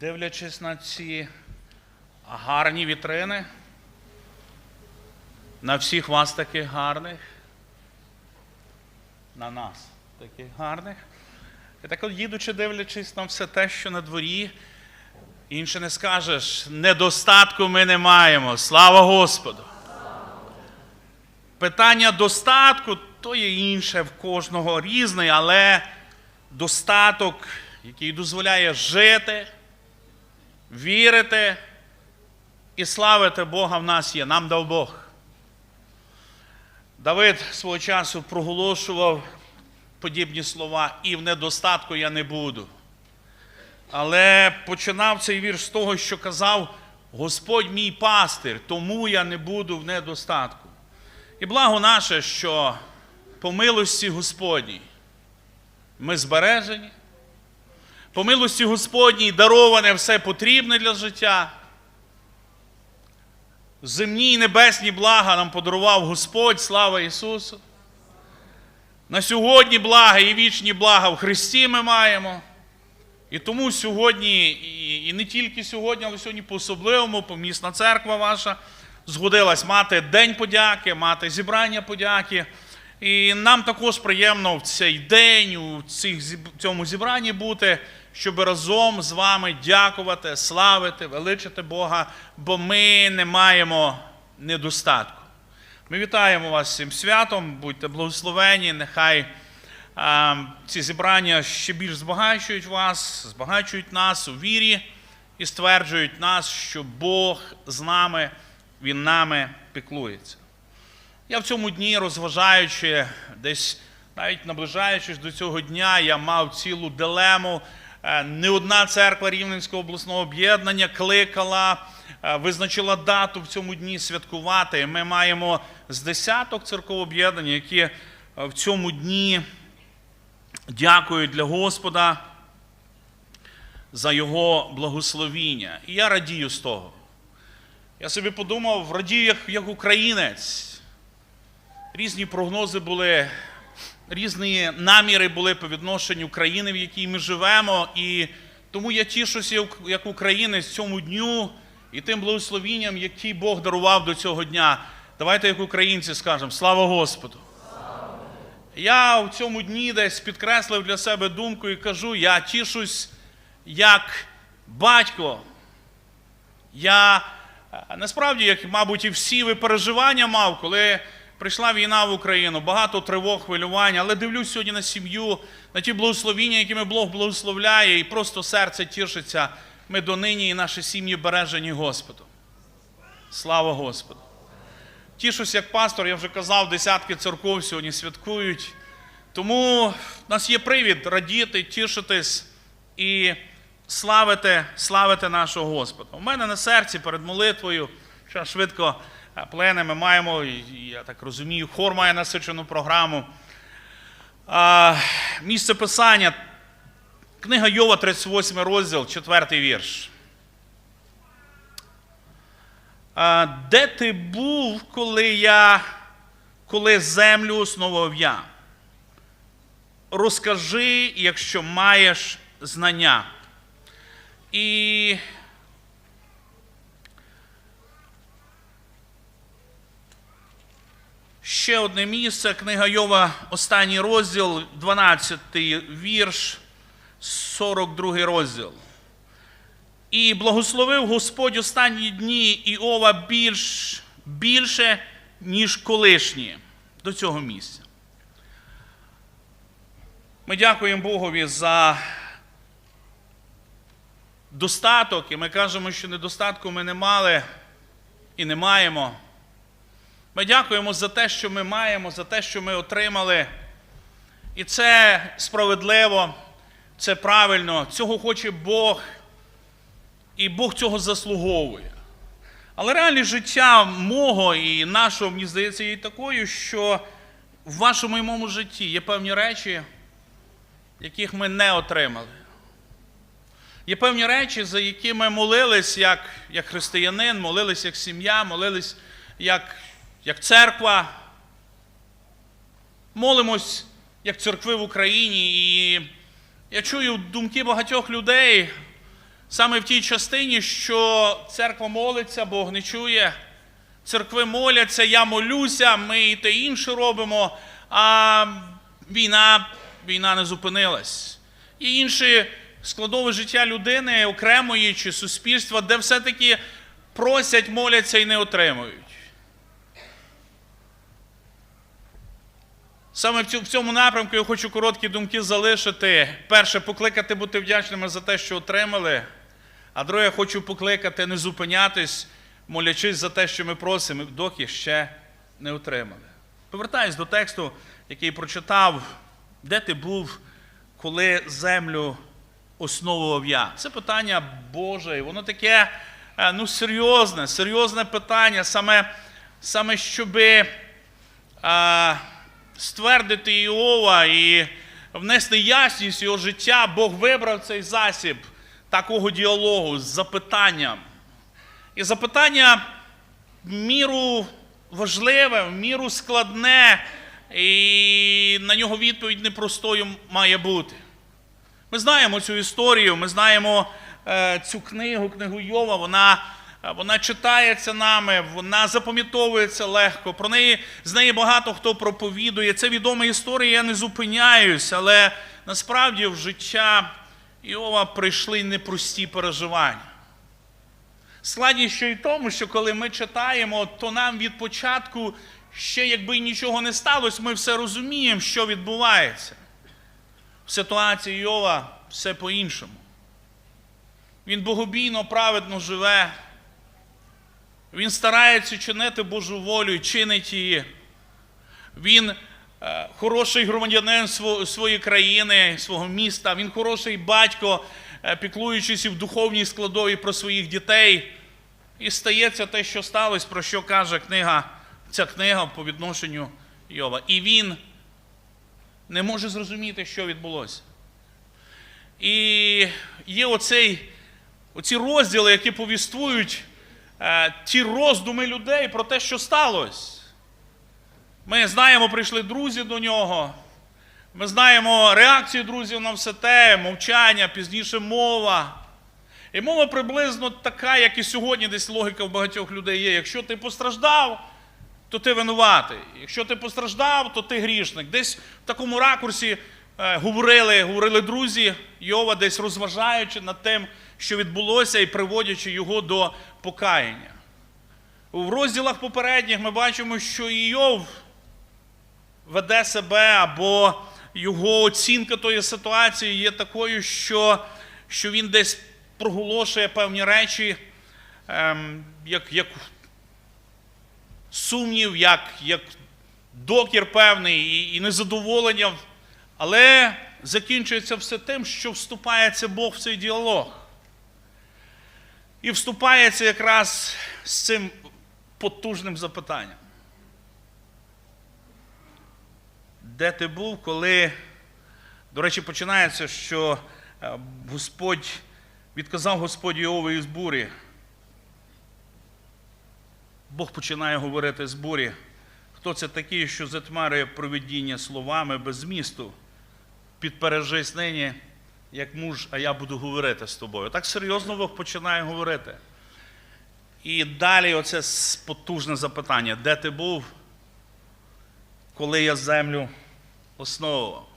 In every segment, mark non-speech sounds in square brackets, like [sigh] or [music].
дивлячись на ці гарні вітрини, на всіх вас таких гарних, на нас таких гарних. І так от їдучи, дивлячись на все те, що на дворі, інше не скажеш, недостатку ми не маємо. Слава Господу! Питання достатку то є інше в кожного різне, але достаток, який дозволяє жити, вірити і славити Бога в нас є. Нам дав Бог. Давид свого часу проголошував подібні слова, і в недостатку я не буду. Але починав цей вірш з того, що казав: Господь мій пастир, тому я не буду в недостатку. І благо наше, що по милості Господній ми збережені, по милості Господній дароване все потрібне для життя. Земні і небесні блага нам подарував Господь, слава Ісусу. На сьогодні блага і вічні блага в Христі ми маємо. І тому сьогодні, і, не тільки сьогодні, але сьогодні по-особливому, помісна церква ваша згодилась мати День подяки, мати зібрання подяки. І нам також приємно в цей день, у цих, цьому зібранні бути, щоб разом з вами дякувати, славити, величити Бога, бо ми не маємо недостатку. Ми вітаємо вас цим святом, будьте благословені, нехай а, ці зібрання ще більш збагачують вас, збагачують нас у вірі і стверджують нас, що Бог з нами, Він нами піклується. Я в цьому дні, розважаючи, десь навіть наближаючись до цього дня, я мав цілу дилему. Е, Не одна церква Рівненського обласного об'єднання кликала, е, визначила дату в цьому дні святкувати. Ми маємо з десяток церков об'єднання, які е, в цьому дні дякують для Господа за Його благословіння. І я радію з того. Я собі подумав, радію як, як українець. Різні прогнози були, різні наміри були по відношенню країни, в якій ми живемо. І тому я тішуся як- українець цьому дню і тим благословінням, який Бог дарував до цього дня. Давайте, як українці, скажемо слава Господу! Я в цьому дні десь підкреслив для себе думку і кажу: я тішусь як батько. Я насправді, як, мабуть, і всі ви переживання мав, коли прийшла війна в Україну, багато тривог, хвилювань, але дивлюсь сьогодні на сім'ю, на ті благословіння, якими Бог благословляє, і просто серце тішиться. Ми донині і наші сім'ї бережені Господом. Слава Господу! Тішусь як пастор, я вже казав, десятки церков сьогодні святкують. Тому в нас є привід радіти, тішитись і славити, славити нашого Господа. У мене на серці перед молитвою, що швидко плени ми маємо, я так розумію, хор має насичену програму. Місце писання, книга Йова, 38 розділ, 4 вірш. Де ти був, коли я, коли землю основував я? Розкажи, якщо маєш знання. І ще одне місце, книга Йова, останній розділ, 12 вірш, 42 розділ. І благословив Господь останні дні Іова більш, більше, ніж колишні до цього місця. Ми дякуємо Богові за достаток, і ми кажемо, що недостатку ми не мали і не маємо. Ми дякуємо за те, що ми маємо, за те, що ми отримали. І це справедливо, це правильно, цього хоче Бог. І Бог цього заслуговує. Але реальність життя мого і нашого, мені здається, є такою, що в вашому і моєму житті є певні речі, яких ми не отримали. Є певні речі, за які ми молились як, як християнин, молились як сім'я, молились як, як церква. Молимось як церкви в Україні. І я чую думки багатьох людей, Саме в тій частині, що церква молиться, Бог не чує. Церкви моляться, я молюся, ми і те інше робимо, а війна, війна не зупинилась. І інші складове життя людини, окремої чи суспільства, де все-таки просять, моляться і не отримують. Саме в цьому напрямку я хочу короткі думки залишити. Перше, покликати бути вдячними за те, що отримали. А друге, хочу покликати не зупинятись, молячись за те, що ми просимо, доки ще не отримали. Повертаюсь до тексту, який прочитав, де ти був, коли землю основував я. Це питання Боже, воно таке е, ну, серйозне, серйозне питання, саме, саме щоби а, ствердити Іова і внести ясність його життя, Бог вибрав цей засіб такого діалогу з запитанням. І запитання в міру важливе, в міру складне, і на нього відповідь непростою має бути. Ми знаємо цю історію, ми знаємо е, цю книгу, книгу Йова, вона, вона читається нами, вона запам'ятовується легко. Про неї з неї багато хто проповідує. Це відома історія, я не зупиняюсь, але насправді в життя Йова прийшли непрості переживання. Складність ще й тому, що коли ми читаємо, то нам від початку, ще якби нічого не сталося, ми все розуміємо, що відбувається. В ситуації Йова все по-іншому. Він богобійно, праведно живе. Він старається чинити Божу волю і чинить її. Він е, хороший громадянин своєї країни, свого міста. Він хороший батько, е, піклуючись і в духовній складові про своїх дітей. І стається те, що сталося, про що каже книга, ця книга по відношенню Йова. І він не може зрозуміти, що відбулося. І є оцей, оці розділи, які повіствують ті роздуми людей про те, що сталося. Ми знаємо, прийшли друзі до нього. Ми знаємо реакцію друзів на все те, мовчання, пізніше мова. І мова приблизно така, як і сьогодні, десь логіка в багатьох людей є. Якщо ти постраждав, то ти винуватий. Якщо ти постраждав, то ти грішник. Десь в такому ракурсі е, говорили, говорили друзі Йова, десь розважаючи над тим, що відбулося, і приводячи його до покаяння. В розділах попередніх ми бачимо, що Йов веде себе, або його оцінка тої ситуації є такою, що, що він десь проголошує певні речі, ем, як, як сумнів, як, як докір певний і, і незадоволення. Але закінчується все тим, що вступається Бог в цей діалог. І вступається якраз з цим потужним запитанням. Де ти був, коли, до речі, починається, що е, Господь відказав Господь Йовові з бурі. Бог починає говорити з бурі. Хто це такий, що затьмарює провидіння словами без змісту? Підпережись нині, як муж, а я буду говорити з тобою. Так серйозно Бог починає говорити. І далі оце потужне запитання: де ти був, коли я землю основував?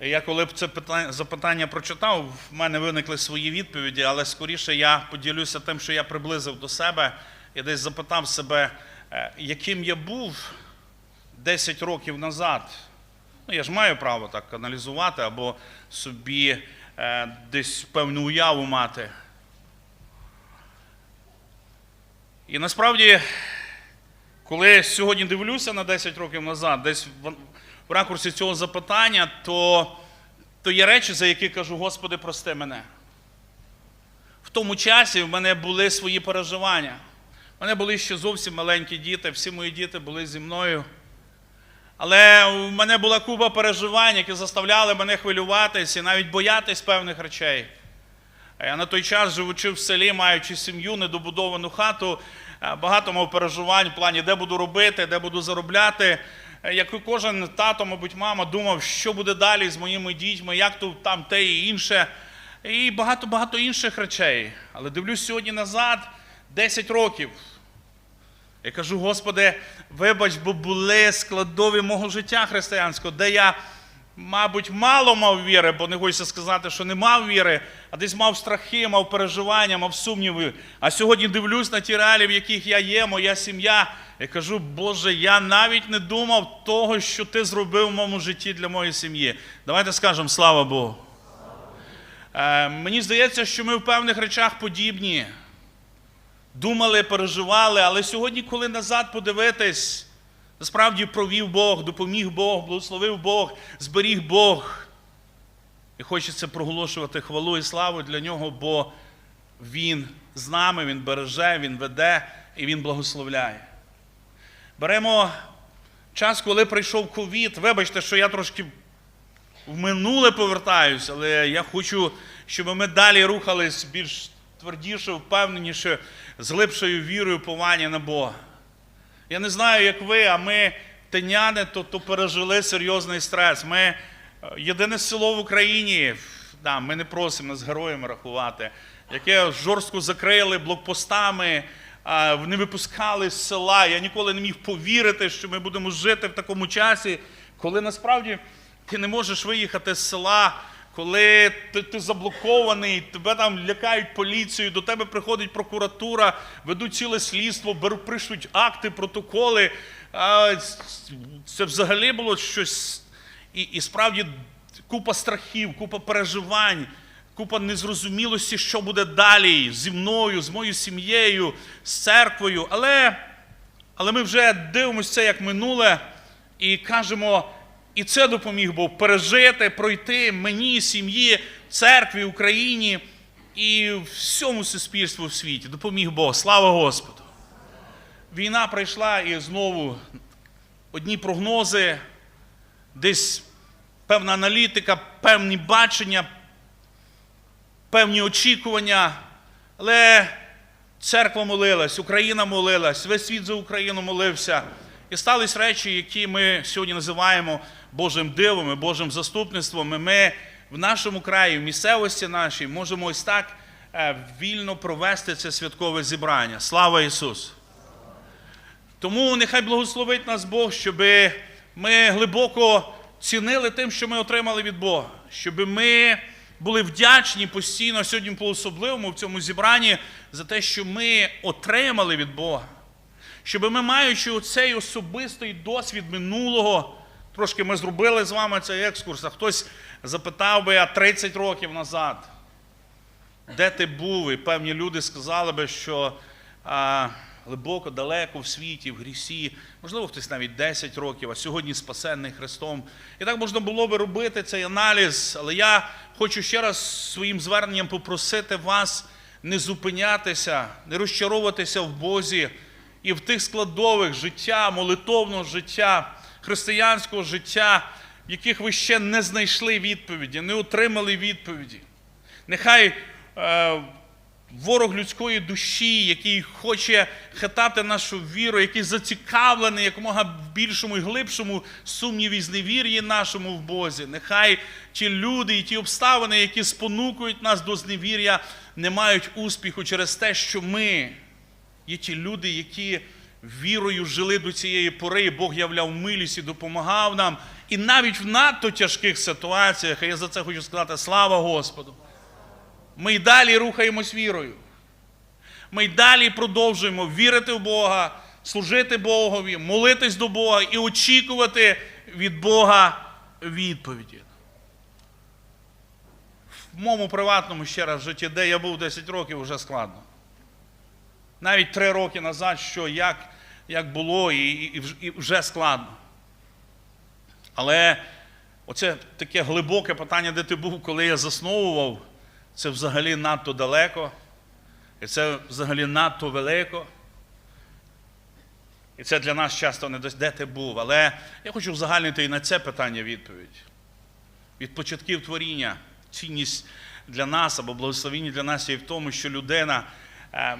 Я коли б це питання, запитання прочитав, в мене виникли свої відповіді, але скоріше я поділюся тим, що я приблизив до себе і десь запитав себе, е, яким я був 10 років назад. Ну, я ж маю право так аналізувати або собі е, десь певну уяву мати. І насправді, коли сьогодні дивлюся на 10 років назад, десь в, в ракурсі цього запитання, то, то є речі, за які кажу, Господи, прости мене. В тому часі в мене були свої переживання. У мене були ще зовсім маленькі діти, всі мої діти були зі мною. Але у мене була купа переживань, які заставляли мене хвилюватися і навіть боятись певних речей. Я на той час, живучи в селі, маючи сім'ю, недобудовану хату, е, багато мав переживань в плані, де буду робити, де буду заробляти. е, як і кожен тато, мабуть, мама думав, що буде далі з моїми дітьми, як то там те і інше, і багато-багато інших речей. Але дивлюсь сьогодні назад 10 років. Я кажу, Господи, вибач, бо були складові мого життя християнського, де я, мабуть, мало мав віри, бо не хочеться сказати, що не мав віри, а десь мав страхи, мав переживання, мав сумніви. А сьогодні дивлюсь на ті реалії, в яких я є, моя сім'я. Я кажу, Боже, я навіть не думав того, що ти зробив в моєму житті для моєї сім'ї. Давайте скажемо слава Богу. Е, мені здається, що ми в певних речах подібні думали, переживали, але сьогодні, коли назад подивитись, насправді провів Бог, допоміг Бог, благословив Бог, зберіг Бог. І хочеться проголошувати хвалу і славу для нього, бо Він з нами, Він береже, Він веде і Він благословляє. Беремо час, коли прийшов ковід. Вибачте, що я трошки в минуле повертаюся, але я хочу, щоб ми далі рухались більш твердіше, впевненіше, з глибшою вірою повання на Бога. Я не знаю, як ви, а ми, теняни, то, то пережили серйозний стрес. Ми е, єдине село в Україні, да, ми не просимо нас героями рахувати, яке жорстко закрили блокпостами, не випускали з села. Я ніколи не міг повірити, що ми будемо жити в такому часі, коли насправді ти не можеш виїхати з села, коли ти, ти заблокований, тебе там лякають поліцією, до тебе приходить прокуратура, ведуть ціле слідство, пишуть акти, протоколи. А, Це взагалі було щось. І, і справді купа страхів, купа переживань, купа незрозумілості, що буде далі зі мною, з моєю сім'єю, з церквою. Але, але ми вже дивимося це як минуле і кажемо. І це допоміг Бог пережити, пройти мені, сім'ї, церкві, Україні і всьому суспільству в світі. Допоміг Бог. Слава Господу! Війна прийшла і знову одні прогнози, десь певна аналітика, певні бачення, певні очікування. Але церква молилась, Україна молилась, весь світ за Україну молився. І стались речі, які ми сьогодні називаємо Божим дивом і Божим заступництвом. І ми в нашому краї, в місцевості нашій, можемо ось так е, вільно провести це святкове зібрання. Слава Ісусу! Тому нехай благословить нас Бог, щоб ми глибоко цінили тим, що ми отримали від Бога, щоб ми були вдячні постійно сьогодні по особливому в цьому зібранні за те, що ми отримали від Бога. Щоб ми, маючи оцей особистий досвід минулого, трошки ми зробили з вами цей екскурс, а хтось запитав би, а 30 років назад, де ти був? І певні люди сказали би, що а, глибоко, далеко в світі, в грісі, можливо, хтось навіть 10 років, а сьогодні спасенний Христом. І так можна було би робити цей аналіз, але я хочу ще раз своїм зверненням попросити вас не зупинятися, не розчаровуватися в Бозі і в тих складових життя, молитовного життя, християнського життя, в яких ви ще не знайшли відповіді, не отримали відповіді. Нехай е, ворог людської душі, який хоче хитати нашу віру, який зацікавлений якомога в більшому і глибшому сумніві зневір'ї нашому в Бозі. Нехай ті люди і ті обставини, які спонукують нас до зневір'я, не мають успіху через те, що ми є ті люди, які вірою жили до цієї пори, і Бог являв милість і допомагав нам. І навіть в надто тяжких ситуаціях, а я за це хочу сказати, слава Господу. Ми й далі рухаємось вірою. Ми й далі продовжуємо вірити в Бога, служити Богові, молитись до Бога і очікувати від Бога відповіді. В моєму приватному ще раз житті, де я був 10 років, вже складно. Навіть 3 роки назад, що як, як було, і, і, і вже складно. Але оце таке глибоке питання, де ти був, коли я засновував, це взагалі надто далеко, і це взагалі надто велико. І це для нас часто не десь, де ти був. Але я хочу узагальнити і на це питання відповідь. Від початків творіння цінність для нас або благословіння для нас є в тому, що людина, е,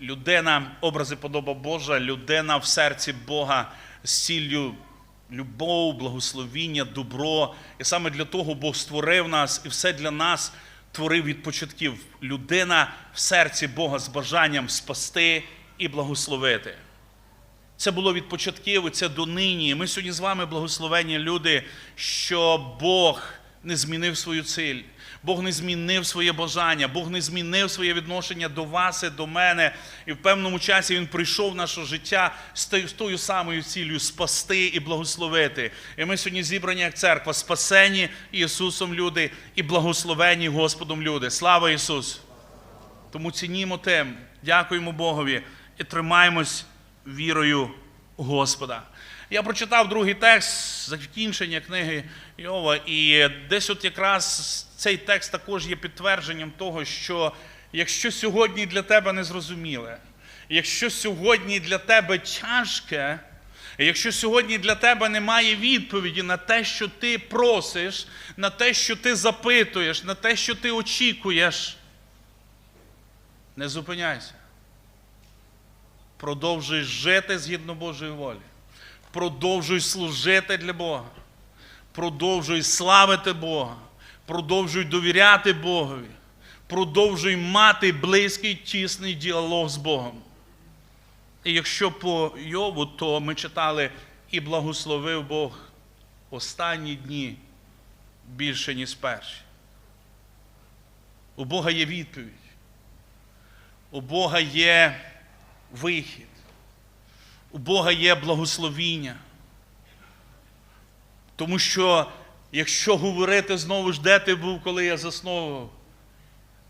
людина, образи подоба Божа, людина в серці Бога з ціллю любов, благословіння, добро. І саме для того Бог створив нас і все для нас творив від початків. Людина в серці Бога з бажанням спасти і благословити. Це було від початків, і це донині. Ми сьогодні з вами благословені люди, що Бог не змінив свою ціль, Бог не змінив своє бажання, Бог не змінив своє відношення до вас і до мене. І в певному часі Він прийшов в наше життя з тою- самою цілею спасти і благословити. І ми сьогодні зібрані як церква, спасені Ісусом люди і благословені Господом люди. Слава Ісусу! Тому цінімо тим, дякуємо Богові і тримаємось вірою Господа. Я прочитав другий текст закінчення книги Йова, і десь от якраз цей текст також є підтвердженням того, що якщо сьогодні для тебе незрозуміле, якщо сьогодні для тебе тяжке, якщо сьогодні для тебе немає відповіді на те, що ти просиш, на те, що ти запитуєш, на те, що ти очікуєш, не зупиняйся. Продовжуй жити згідно Божої волі. Продовжуй служити для Бога. Продовжуй славити Бога. Продовжуй довіряти Богові. Продовжуй мати близький, тісний діалог з Богом. І якщо по Йову, то ми читали і благословив Бог останні дні більше, ніж перші. У Бога є відповідь. У Бога є вихід. У Бога є благословіння. Тому що, якщо говорити знову ж, де ти був, коли я засновував,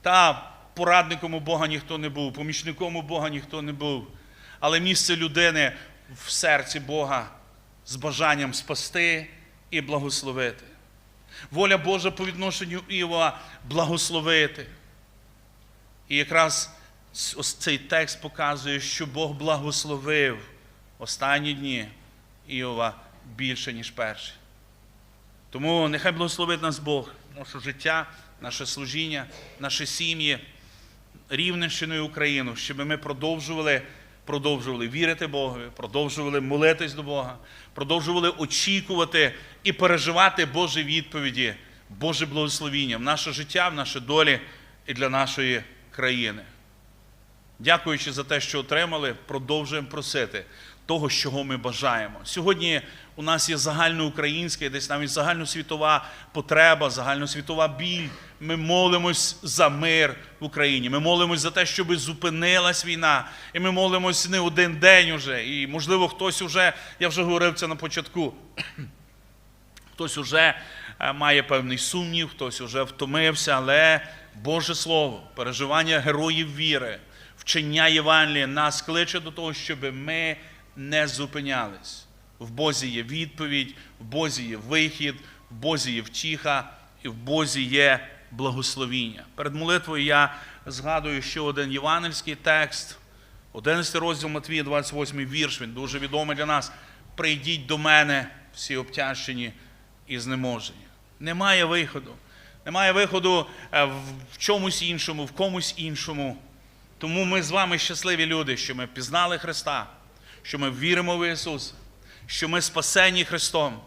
та порадником у Бога ніхто не був, помічником у Бога ніхто не був. Але місце людини в серці Бога з бажанням спасти і благословити. Воля Божа по відношенню Іова благословити. І якраз ось цей текст показує, що Бог благословив останні дні Іова більше, ніж перші. Тому нехай благословить нас Бог, наше життя, наше служіння, наші сім'ї, Рівненщину і Україну, щоб ми продовжували, продовжували вірити Богові, продовжували молитись до Бога, продовжували очікувати і переживати Божі відповіді, Боже благословіння в наше життя, в наші долі і для нашої країни. Дякуючи за те, що отримали, продовжуємо просити того, чого ми бажаємо. Сьогодні у нас є загальноукраїнська, і десь навіть загальносвітова потреба, загальносвітова біль. Ми молимось за мир в Україні. Ми молимось за те, щоб зупинилась війна. І ми молимось не один день уже. І, можливо, хтось уже, я вже говорив це на початку, [clears throat] хтось уже е, має певний сумнів, хтось уже втомився, але Боже Слово, переживання героїв віри, вчення Євангелія нас кличе до того, щоб ми не зупинялись. В Бозі є відповідь, в Бозі є вихід, в Бозі є втіха і в Бозі є благословіння. Перед молитвою я згадую ще один євангельський текст, 11 розділ Матвія, 28 вірш, він дуже відомий для нас. Прийдіть до мене, всі обтяжені і знеможені. Немає виходу. Немає виходу е, в чомусь іншому, в комусь іншому. Тому ми з вами щасливі люди, що ми пізнали Христа, що ми віримо в Ісуса, що ми спасені Христом,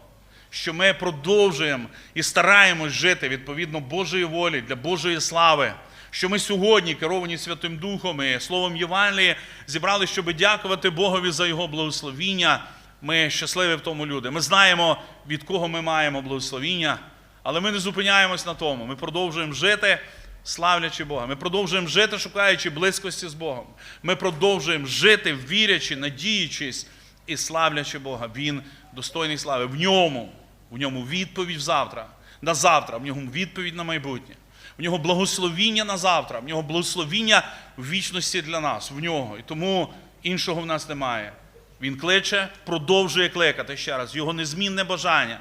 що ми продовжуємо і стараємось жити відповідно Божої волі для Божої слави. Що ми сьогодні, керовані Святим Духом і Словом Євангелії, зібрали, щоб дякувати Богові за Його благословіння. Ми щасливі в тому люди. Ми знаємо, від кого ми маємо благословіння, але ми не зупиняємось на тому. Ми продовжуємо жити, славлячи Бога. Ми продовжуємо жити, шукаючи близькості з Богом. Ми продовжуємо жити, вірячи, надіючись і славлячи Бога. Він достойний слави. В ньому, в ньому відповідь завтра, на завтра, в ньому відповідь на майбутнє. В нього благословіння на завтра, в нього благословіння в вічності для нас, в нього. І тому іншого в нас немає. Він кличе, продовжує кликати ще раз. Його незмінне бажання,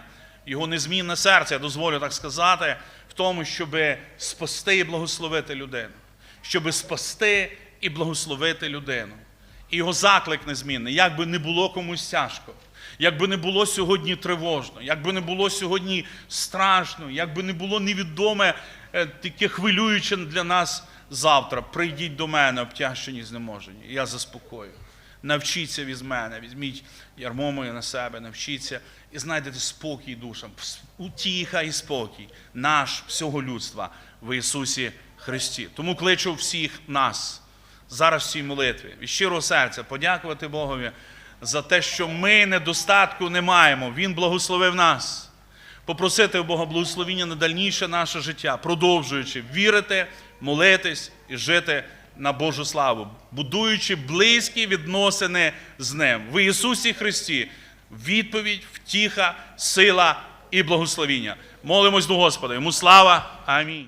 його незмінне серце, я дозволю так сказати, в тому, щоб спасти і благословити людину. Щоб спасти і благословити людину. І його заклик незмінний, як би не було комусь тяжко, як би не було сьогодні тривожно, як би не було сьогодні страшно, як би не було невідоме, е, таке хвилююче для нас завтра. Прийдіть до мене, обтяжені, знеможені. і Я заспокою. Навчіться від мене, візьміть ярмо моє на себе, навчіться і знайдете спокій душам, утіха і спокій наш всього людства в Ісусі Христі. Тому кличу всіх нас зараз в цій молитві від щирого серця подякувати Богові за те, що ми недостатку не маємо. Він благословив нас. Попросити у Бога благословіння на дальніше наше життя, продовжуючи вірити, молитись і жити на Божу славу, будуючи близькі відносини з Ним. В Ісусі Христі відповідь, втіха, сила і благословіння. Молимось до Господа. Йому слава. Амінь.